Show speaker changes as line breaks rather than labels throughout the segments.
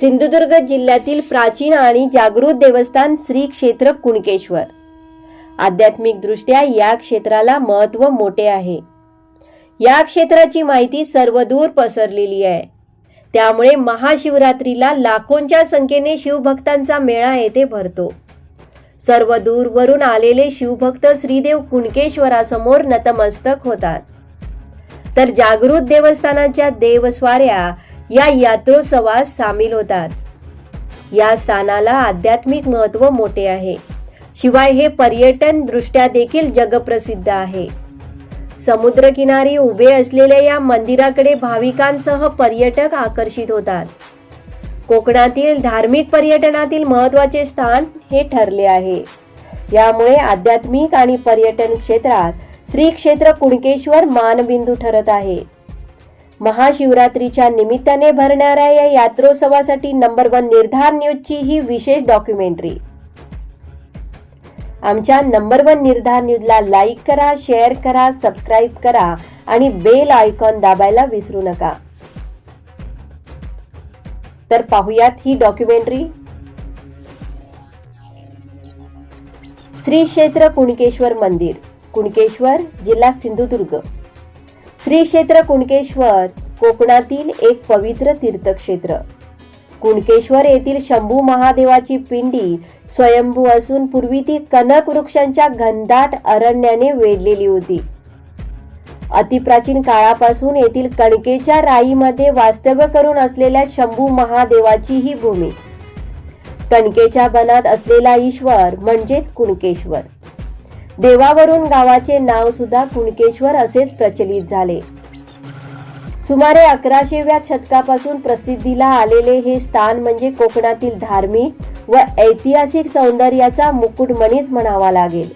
सिंधुदुर्ग जिल्ह्यातील प्राचीन आणि जागृत देवस्थान श्री क्षेत्र कुणकेश्वर. आध्यात्मिकदृष्ट्या या क्षेत्राला महत्त्व मोठे आहे. या क्षेत्राची माहिती सर्वदूर पसरलेली आहे. त्यामुळे महाशिवरात्रीला लाखोंच्या संख्येने शिवभक्तांचा मेळा येथे भरतो. सर्व दूरवरून आलेले शिवभक्त श्रीदेव कुणकेश्वरासमोर नतमस्तक होतात. तर जागृत देवस्थानाच्या देवस्वाऱ्या या यात्रोत्सवात सामील होतात. या स्थानाला आध्यात्मिक महत्त्व मोठे आहे. शिवाय हे पर्यटन दृष्ट्या देखील जगप्रसिद्ध आहे. समुद्रकिनारी उभे असलेल्या या मंदिराकडे भाविकांसह पर्यटक आकर्षित होतात. कोकणातील धार्मिक पर्यटनातील महत्त्वाचे स्थान हे ठरले आहे. यामुळे आध्यात्मिक आणि पर्यटन क्षेत्रात श्री क्षेत्र कुणकेश्वर मानबिंदू ठरत आहे. महाशिवरात्रीच्या निमित्ताने भरणाऱ्या या यात्रोत्सवासाठी नंबर वन निर्धार न्यूजची ही विशेष डॉक्युमेंटरी. आमच्या नंबर वन निर्धार न्यूजला लाईक करा शेअर करा सबस्क्राईब करा आणि बेल आयकॉन दाबायला विसरू नका. तर पाहुयात ही डॉक्युमेंटरी. श्री क्षेत्र कुणकेश्वर मंदिर कुणकेश्वर जिल्हा सिंधुदुर्ग. श्री क्षेत्र कुणकेश्वर कोकणातील एक पवित्र तीर्थक्षेत्र. कुणकेश्वर येथील शंभू महादेवाची पिंडी स्वयंभू असून पूर्वी ती कनक वृक्षांच्या घनदाट अरण्याने वेढलेली होती. अतिप्राचीन काळापासून येथील कणकेच्या राईमध्ये वास्तव्य करून असलेल्या शंभू महादेवाची ही भूमी. कणकेच्या बनात असलेला ईश्वर म्हणजेच कुणकेश्वर. देवावरून गावाचे नाव सुद्धा कुणकेश्वर असेच प्रचलित झाले. सुमारे अकराशेव्या शतकापासून प्रसिद्धीला आलेले हे स्थान म्हणजे कोकणातील धार्मिक व ऐतिहासिक सौंदर्याचा मुकुटमणीच म्हणावा लागेल.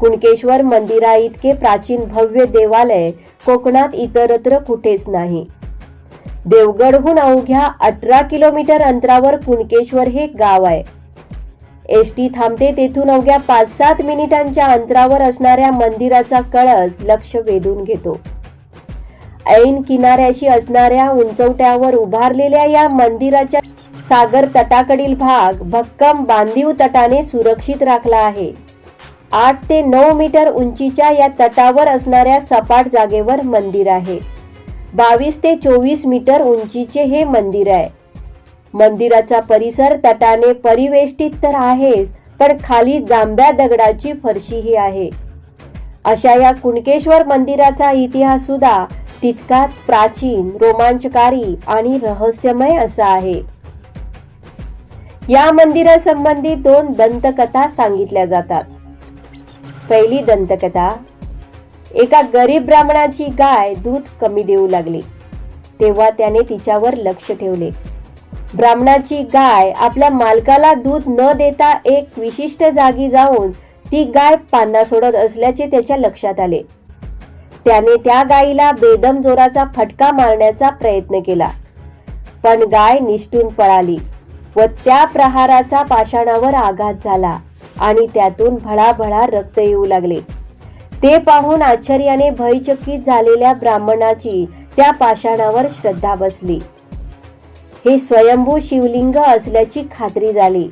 कुणकेश्वर मंदिरा इतके प्राचीन भव्य देवालय कोकणात इतरत्र कुठेच नाही. देवगडहून अवघ्या अठरा किलोमीटर अंतरावर कुणकेश्वर हे गाव आहे. एस टी थांबते तेथून अवघ्या पाच सात मिनिटांच्या अंतरावर असणाऱ्या मंदिराचा कळस लक्ष वेधून घेतो. ऐन किनाऱ्याशी असणाऱ्या उंचवट्यावर उभारलेल्या या मंदिराच्या सागर तटाकडील भाग भक्कम बांधीव तटाने सुरक्षित राखला आहे. आठ ते नऊ मीटर उंचीच्या या तटावर असणाऱ्या सपाट जागेवर मंदिर आहे. बावीस ते चोवीस मीटर उंचीचे हे मंदिर आहे. मंदिराचा परिसर तटाने परिवेष्टित तर आहेच पण खाली जांभ्या दगडाची फरशीही आहे. अशा या कुणकेश्वर मंदिराचा इतिहास सुद्धा तितकाच प्राचीन रोमांचकारी आणि रहस्यमय असा आहे. या मंदिरासंबंधी दोन दंतकथा सांगितल्या जातात. पहिली दंतकथा एका गरीब ब्राह्मणाची गाय दूध कमी देऊ लागली. तेव्हा त्याने तिच्यावर लक्ष ठेवले. ब्राह्मणाची गाय आपल्या मालकाला दूध न देता एक विशिष्ट जागी जाऊन ती गाय पान्ना सोडत असल्याचे त्याच्या लक्षात आले. त्याने त्या गायीला बेदम जोराचा फटका मारण्याचा प्रयत्न केला. पण गाय निष्ठून पळाली व त्या प्रहाराचा पाषाणावर आघात झाला आणि त्यातून भळाभळा रक्त येऊ लागले. ते पाहून आश्चर्याने भयचकित झालेल्या ब्राह्मणाची त्या पाषाणावर श्रद्धा बसली. हे स्वयंभू शिवलिंग असल्याची खात्री झाली.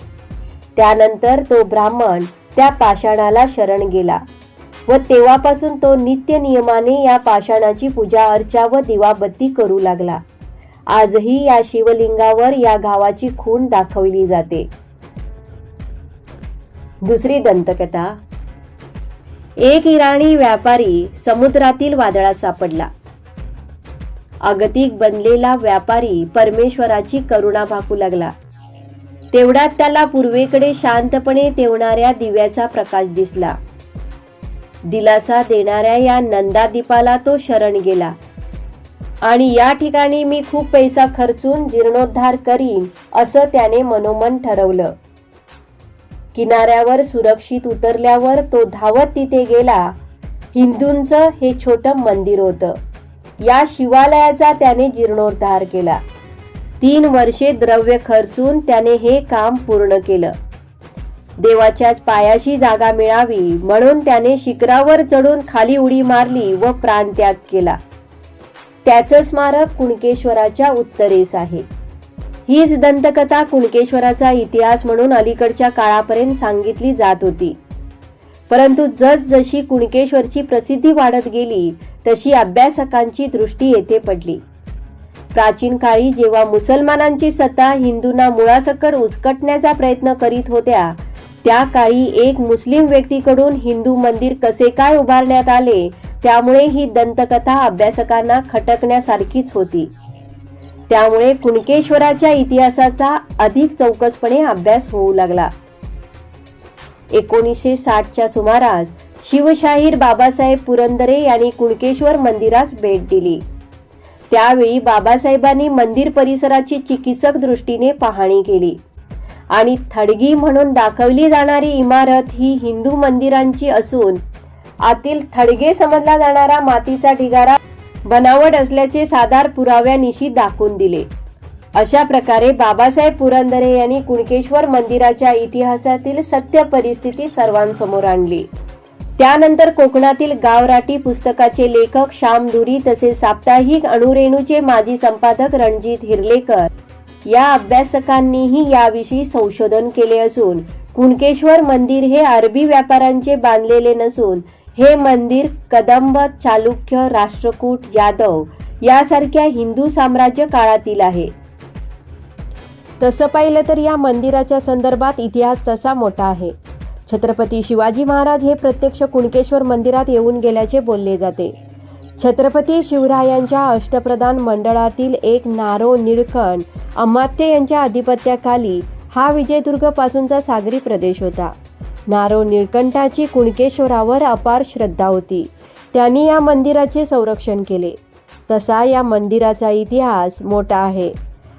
त्यानंतर तो ब्राह्मण त्या पाषाणाला शरण गेला व तेव्हापासून तो नित्य नियमाने या पाषाणाची पूजा अर्चा व दिवाबत्ती करू लागला. आजही या शिवलिंगावर या गावाची खूण दाखवली जाते. दुसरी दंतकथा. एक इराणी व्यापारी समुद्रातील वादळात सापडला. अगतिक बनलेला व्यापारी परमेश्वराची करुणा भाकू लागला. तेवढ्यात त्याला पूर्वेकडे शांतपणे तेवणाऱ्या दिव्याचा प्रकाश दिसला. दिलासा देणाऱ्या या नंदादीपाला तो शरण गेला. आणि या ठिकाणी मी खूप पैसा खर्चून जीर्णोद्धार करीन असं त्याने मनोमन ठरवलं. किनाऱ्यावर सुरक्षित उतरल्यावर तो धावत तिथे गेला. हिंदूंचं हे छोटं मंदिर होतं. या शिवालयाचा त्याने जीर्णोद्धार केला. तीन वर्षे द्रव्य खर्चून त्याने हे काम पूर्ण केलं. देवाच्याच पायाशी जागा मिळावी म्हणून त्याने शिखरावर चढून खाली उडी मारली व प्राणत्याग केला. त्याचं स्मारक कुणकेश्वराच्या उत्तरेस आहे. हीच दंतकथा कुणकेश्वराचा इतिहास म्हणून अलीकडच्या काळापर्यंत सांगितली जात होती. परंतु जसजशी कुणकेश्वरची प्रसिद्धी वाढत गेली तशी अभ्यासकांची दृष्टी येथे पडली. प्राचीन काळी जेव्हा मुसलमानांची सत्ता हिंदूंना मुळासकट उचकटण्याचा प्रयत्न करीत होत्या त्या काळी एक मुस्लिम व्यक्तीकडून हिंदू मंदिर कसे काय उभारण्यात आले त्यामुळे ही दंतकथा अभ्यासकांना खटकण्यासारखीच होती. त्यामुळे कुणकेश्वराच्या इतिहासाचा अधिक चौकसपणे अभ्यास होऊ लागला. एकोणीसशे साठच्या सुमारास शिवशाहीर बाबासाहेब पुरंदरे यांनी कुणकेश्वर मंदिरास भेट दिली. त्यावेळी बाबासाहेबांनी मंदिर परिसराची चिकित्सक दृष्टीने पाहणी केली. आणि थडगी म्हणून दाखवली जाणारी इमारत ही हिंदू मंदिरांची असून आतील थडगे समजला जाणारा मातीचा ढिगारा बनावट असल्याचे साधार पुराव्यानिशी दाखवून दिले. अशा प्रकारे बाबासाहेब पुरंदरे यांनी कुणकेश्वर मंदिराच्या इतिहासातील सत्य परिस्थिती सर्वांसमोर आणली. त्यानंतर कोकणातील गावराटी पुस्तकाचे लेखक श्याम धुरी तसेच साप्ताहिक अणुरेणूचे माजी संपादक रणजित हिरलेकर. या अभ्यासकांनीही याविषयी संशोधन केले असून कुणकेश्वर मंदिर हे अरबी व्यापाऱ्यांचे बांधलेले नसून हे मंदिर कदंब चालुक्य राष्ट्रकूट यादव यासारख्या हिंदू साम्राज्य काळातील आहे. तसं पाहिलं तर या मंदिराच्या संदर्भात इतिहास तसा मोठा आहे. छत्रपती शिवाजी महाराज हे प्रत्यक्ष कुणकेश्वर मंदिरात येऊन गेल्याचे बोलले जाते. छत्रपती शिवरायांच्या अष्टप्रधान मंडळातील एक नारो निळकंठ अमात्य यांच्या अधिपत्याखाली हा विजयदुर्ग पासूनचा सागरी प्रदेश होता. नारो निळकंठाची कुणकेश्वरावर अपार श्रद्धा होती. त्यांनी या मंदिराचे संरक्षण केले. तसा या मंदिराचा इतिहास मोठा आहे.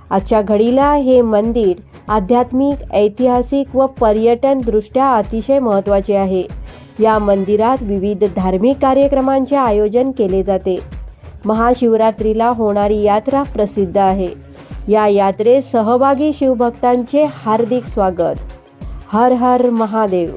आजच्या घडीला हे मंदिर आध्यात्मिक ऐतिहासिक व पर्यटन दृष्ट्या अतिशय महत्त्वाचे आहे. या मंदिरात विविध धार्मिक कार्यक्रमांचे आयोजन केले जाते. महाशिवरात्रीला होणारी यात्रा प्रसिद्ध आहे. या यात्रेत सहभागी शिवभक्तांचे हार्दिक स्वागत. हर हर महादेव.